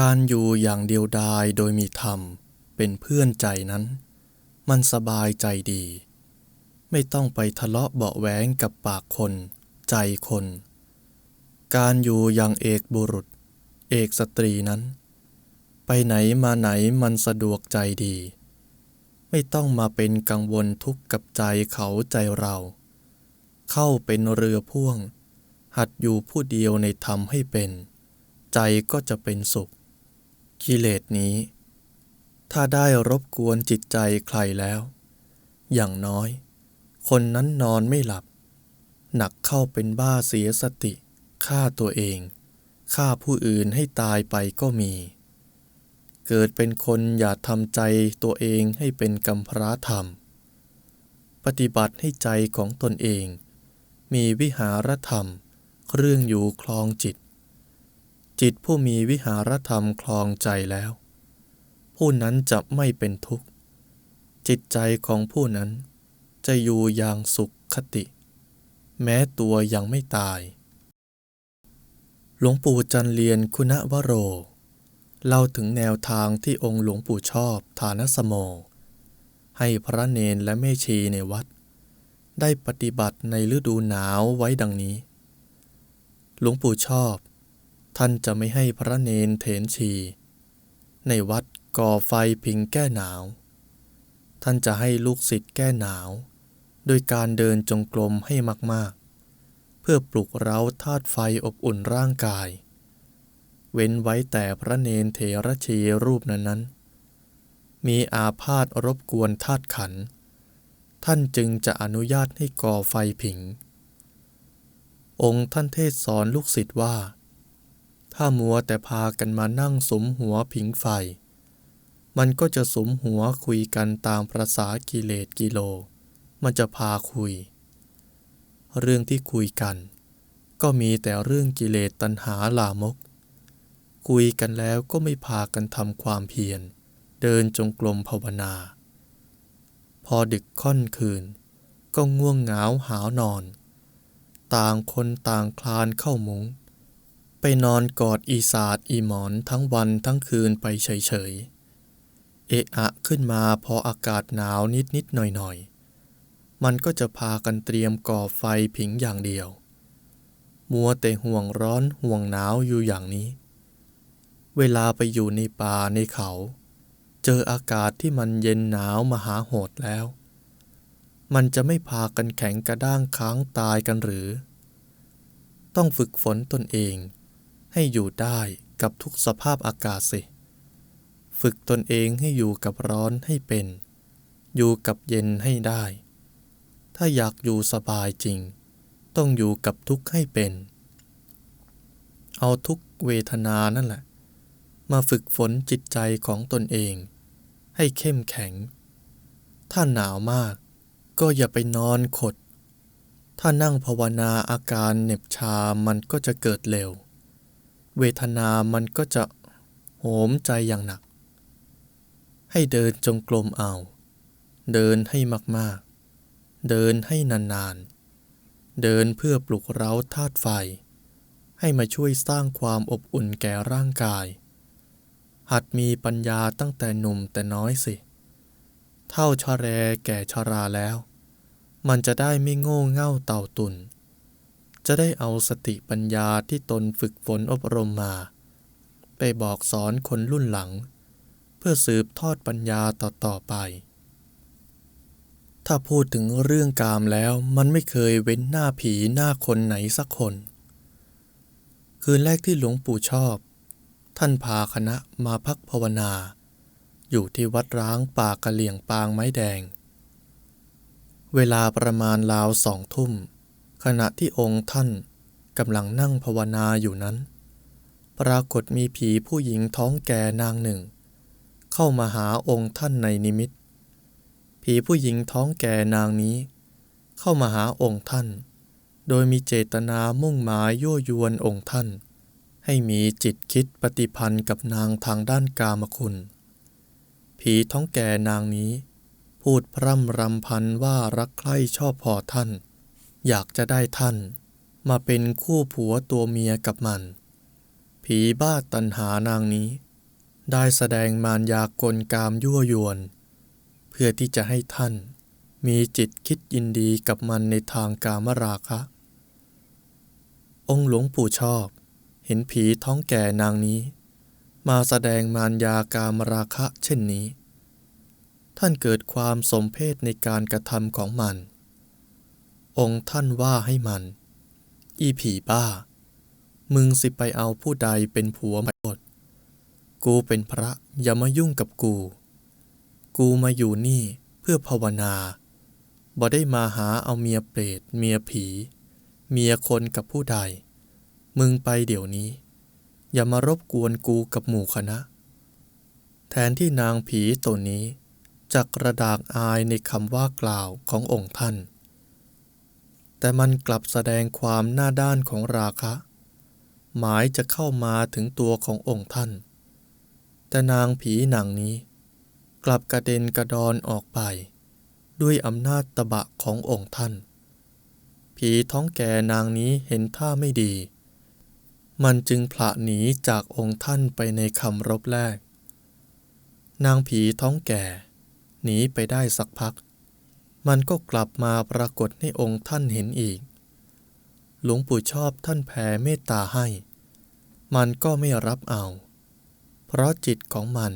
การอยู่อย่างเดียวดายโดยมีธรรมเป็นเพื่อนใจนั้น มันสบายใจดี ไม่ต้องไปทะเลาะเบาะแว้งกับปากคน ใจคน การอยู่อย่างเอกบุรุษ เอกสตรีนั้น ไปไหนมาไหนมันสะดวกใจดี ไม่ต้องมาเป็นกังวลทุกข์กับใจเขาใจเรา เข้าเป็นเรือพ่วง หัดอยู่ผู้เดียวในธรรมให้เป็น ใจก็จะเป็นสุข กิเลสนี้ ถ้าได้รบกวนจิตใจใครแล้ว อย่างน้อย คนนั้นนอนไม่หลับ หนักเข้าเป็นบ้าเสียสติฆ่าตัวเองฆ่าผู้อื่นให้ตายไปก็มี เกิดเป็นคนอย่าทำใจตัวเองให้เป็นกำพร้าธรรม ปฏิบัติให้ใจของตนเอง มีวิหารธรรม เครื่องอยู่คลองจิต จิตผู้มีวิหารธรรมคลองใจแล้ว ผู้นั้นจะไม่เป็นทุกข์ จิตใจของผู้นั้นจะอยู่อย่างสุขคติ แม้ตัวยังไม่ตาย หลวงปู่จันเรียนคุณวโร เล่าถึงแนวทางที่องค์หลวงปู่ชอบฐานสโม ให้พระเนนและแม่ชีในวัด ได้ปฏิบัติในฤดูหนาวไว้ดังนี้ หลวงปู่ชอบ ท่านจะไม่ให้พระเนนเถนชี ในวัดก่อไฟพิงแก้หนาว ท่านจะให้ลูกศิษย์แก้หนาว โดยการเดินจงกรมให้มากๆ เพื่อปลุกเร้าธาตุไฟอบอุ่นร่างกาย เว้นไว้แต่พระเนนเถระชีรูปนั้นๆ มีอาพาธรบกวนธาตุขัน ท่านจึงจะอนุญาตให้ก่อไฟผิง องค์ท่านเทศสอนลูกศิษย์ว่า ถ้ามัวแต่พากันมานั่งสมหัวผิงไฟ มันก็จะสมหัวคุยกันตามประษากิเลสกิโล มันจะพาคุย เรื่องที่คุยกัน ก็มีแต่เรื่องกิเลสตัณหาลามก คุยกันแล้วก็ไม่พากันทำความเพียร เดินจงกรมภาวนา พอดึกค่อนคืน ก็ง่วงเหงาหาวนอน ต่างคนต่างคลานเข้ามุง้ง ไปนอนกอดอีสาดอีหมอนทั้งวันทั้งคืนไปเฉยๆ เอะอะขึ้นมาพออากาศหนาวนิดนิดหน่อยหน่อยๆ มันก็จะพากันเตรียมก่อไฟผิงอย่างเดียว มัวแต่ห่วงร้อนห่วงหนาวอยู่อย่างนี้ เวลาไปอยู่ในป่าในเขา เจออากาศที่มันเย็นหนาวมหาโหดแล้ว มันจะไม่พากันแข็งกระด้างค้างตายกันหรือ ต้องฝึกฝนตนเอง ให้อยู่ได้กับทุกสภาพอากาศสิ ฝึกตนเองให้อยู่กับร้อนให้เป็น อยู่กับเย็นให้ได้ ถ้าอยากอยู่สบายจริง ต้องอยู่กับทุกข์ให้เป็น เอาทุกเวทนานั่นแหละ มาฝึกฝนจิตใจของตนเอง ให้เข้มแข็ง ถ้าหนาวมากก็อย่าไปนอนขด ถ้านั่งภาวนาอาการเหน็บชามันก็จะเกิดเร็ว เวทนามันก็จะโหมใจอย่างหนัก ให้เดินจงกรมเอา เดินให้มากๆ เดินให้นานๆ เดินเพื่อปลุกเร้าธาตุไฟ ให้มาช่วยสร้างความอบอุ่นแก่ร่างกาย หัดมีปัญญาตั้งแต่หนุ่มแต่น้อยสิ เท่าชะแรแก่ชาราแล้ว มันจะได้ไม่โง่เง่าเต่าตุน จะได้เอาสติปัญญาที่ตนฝึกฝนอบรมมา ไปบอกสอนคนรุ่นหลัง เพื่อสืบทอดปัญญาต่อๆไป ถ้าพูดถึงเรื่องกามแล้วมันไม่เคยเว้นหน้าผีหน้าคนไหนสักคน คืนแรกที่หลวงปู่ชอบ ท่านพาคณะมาพักภาวนา อยู่ที่วัดร้างป่ากะเหลี่ยงปางไม้แดง เวลาประมาณราวสองทุ่ม ขณะที่องค์ท่านกำลังนั่งภาวนาอยู่นั้น ปรากฏมีผีผู้หญิงท้องแก่นางหนึ่ง เข้ามาหาองค์ท่านในนิมิต ผีผู้หญิงท้องแก่นางนี้ เข้ามาหาองค์ท่าน โดยมีเจตนามุ่งหมายยั่วยวนองค์ท่าน ให้มีจิตคิดปฏิพันธ์กับนางทางด้านกามคุณ ผีท้องแก่นางนี้ พูดพร่ำรำพันว่ารักใคร่ชอบพอท่าน อยากจะได้ท่าน มาเป็นคู่ผัวตัวเมียกับมัน ผีบ้าตันหานางนี้ ได้แสดงมารยากลกามยั่วยวน เพื่อที่จะให้ท่าน มีจิตคิดยินดีกับมันในทางกามราคะ องค์หลวงปู่ชอบ เห็นผีท้องแก่นางนี้ มาแสดงมารยากามราคะเช่นนี้ ท่านเกิดความสมเพศในการกระทำของมัน องค์ท่านว่าให้มัน อีผีบ้า มึงสิไปเอาผู้ใดเป็นผัวมาหมดกูเป็นพระอย่ามายุ่งกับกู กูมาอยู่นี่เพื่อภาวนาบ่ได้มาหาเอาเมียเปรตเมียผี เมียคนกับผู้ใด มึงไปเดี๋ยวนี้ อย่ามารบกวนกูกับหมู่คณะ แทนที่นางผีตัวนี้จะกระดากอายในคำว่ากล่าวขององค์ท่าน แต่มันกลับแสดงความหน้าด้านของราคะ หมายจะเข้ามาถึงตัวขององค์ท่าน แต่นางผีหนังนี้ กลับกระเด็นกระดอนออกไป ด้วยอำนาจตะบะขององค์ท่าน ผีท้องแก่นางนี้เห็นท่าไม่ดี มันจึงผละหนีจากองค์ท่านไปในคำรบแรก นางผีท้องแก่ หนีไปได้สักพัก มันก็กลับมาปรากฏให้องค์ท่านเห็นอีก หลวงปู่ชอบท่านแผ่เมตตาให้ มันก็ไม่รับเอา เพราะจิตของมัน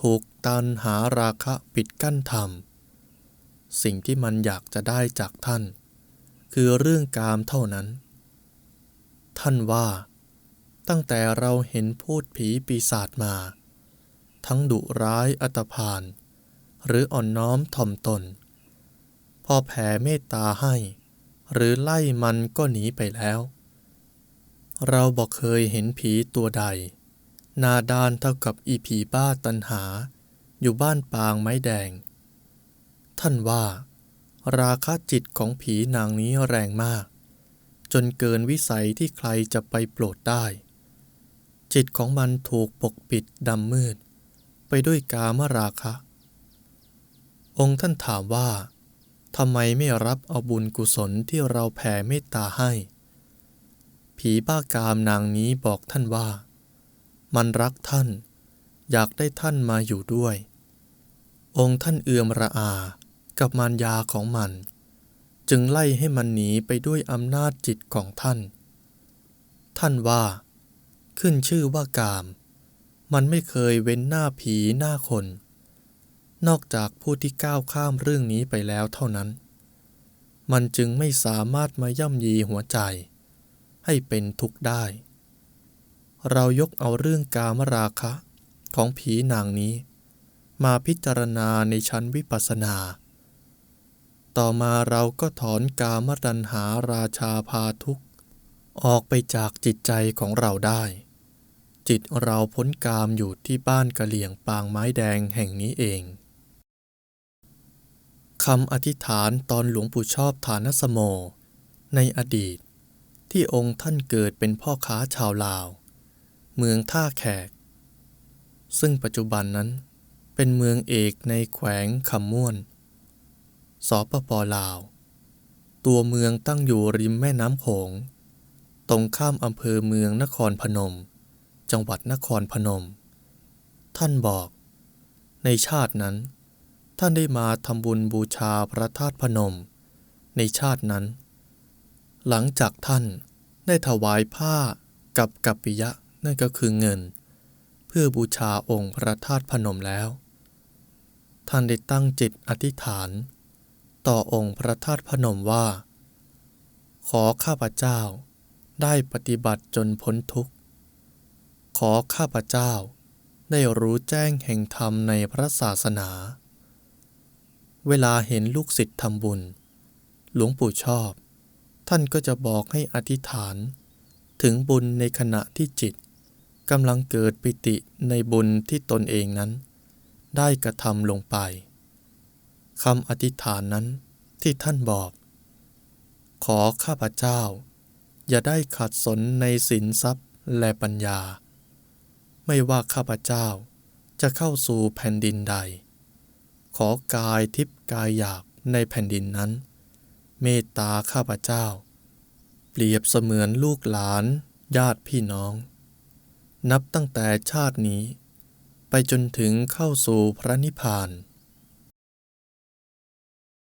ถูกตันหาราคะปิดกั้นธรรม สิ่งที่มันอยากจะได้จากท่าน คือเรื่องกามเท่านั้น ท่านว่า ตั้งแต่เราเห็นพูดผีปีศาจมา ทั้งดุร้ายอัตภาน หรืออ่อนน้อมถ่อมตน พอแผ่เมตตาให้ หรือไล่มันก็หนีไปแล้ว เราบอกเคยเห็นผีตัวใด นาดานเท่ากับอีผีบ้าตันหา อยู่บ้านปางไม้แดง ท่านว่า ราคะจิตของผีนางนี้แรงมาก จนเกินวิสัยที่ใครจะไปโปรดได้ จิตของมันถูกปกปิดดำมืด ไปด้วยกามราคะ องค์ท่านถามว่า ทำไมไม่รับเอาบุญกุศลที่เราแผ่เมตตาให้ ผีบ้ากามนางนี้บอกท่านว่า มันรักท่าน อยากได้ท่านมาอยู่ด้วย องค์ท่านเอือมระอากับมารยาของมัน จึงไล่ให้มันหนีไปด้วยอำนาจจิตของท่าน ท่านว่า ขึ้นชื่อว่ากาม มันไม่เคยเว้นหน้าผีหน้าคน นอกจากผู้ที่ก้าวข้ามเรื่องนี้ไปแล้วเท่านั้น มันจึงไม่สามารถมาย่ำยีหัวใจ ให้เป็นทุกข์ได้ เรายกเอาเรื่องกามราคะของผีนางนี้ มาพิจารณาในชั้นวิปัสสนา ต่อมาเราก็ถอนกามตัณหาราชาพาทุกข์ ออกไปจากจิตใจของเราได้ จิตเราพ้นกามอยู่ที่บ้านกะเหลี่ยงปางไม้แดงแห่งนี้เอง คำอธิษฐานตอนหลวงปู่ชอบฐานสโม ในอดีต ที่องค์ท่านเกิดเป็นพ่อค้าชาวลาว เมืองท่าแขก ซึ่งปัจจุบันนั้นเป็นเมืองเอกในแขวงคำม่วน สปปลาว ตัวเมืองตั้งอยู่ริมแม่น้ำโขง ตรงข้ามอำเภอเมืองนครพนม จังหวัดนครพนม ท่านบอก ในชาตินั้น ท่านได้มาทำบุญบูชาพระธาตุพนม ในชาตินั้น หลังจากท่านได้ถวายผ้ากับกัปปิยะนั่นก็คือเงิน เพื่อบูชาองค์พระธาตุพนมแล้ว ท่านได้ตั้งจิตอธิษฐาน ต่อองค์พระธาตุพนมว่า ขอข้าพเจ้าได้ปฏิบัติจนพ้นทุกข์ ขอข้าพเจ้าได้รู้แจ้งแห่งธรรมในพระศาสนา เวลาเห็นลูกศิษย์ทำบุญ หลวงปู่ชอบ ท่านก็จะบอกให้อธิษฐาน ถึงบุญในขณะที่จิตกำลังเกิดปิติในบุญที่ตนเองนั้น ได้กระทำลงไปคำอธิษฐานนั้นที่ท่านบอก ขอข้าพเจ้า อย่าได้ขัดสนในสินทรัพย์และปัญญา ไม่ว่าข้าพเจ้าจะเข้าสู่แผ่นดินใด ขอกายทิพย์กายหยาบในแผ่นดินนั้น เมตตาข้าพเจ้า เปรียบเสมือนลูกหลาน ญาติพี่น้อง นับตั้งแต่ชาตินี้ ไปจนถึงเข้าสู่พระนิพพาน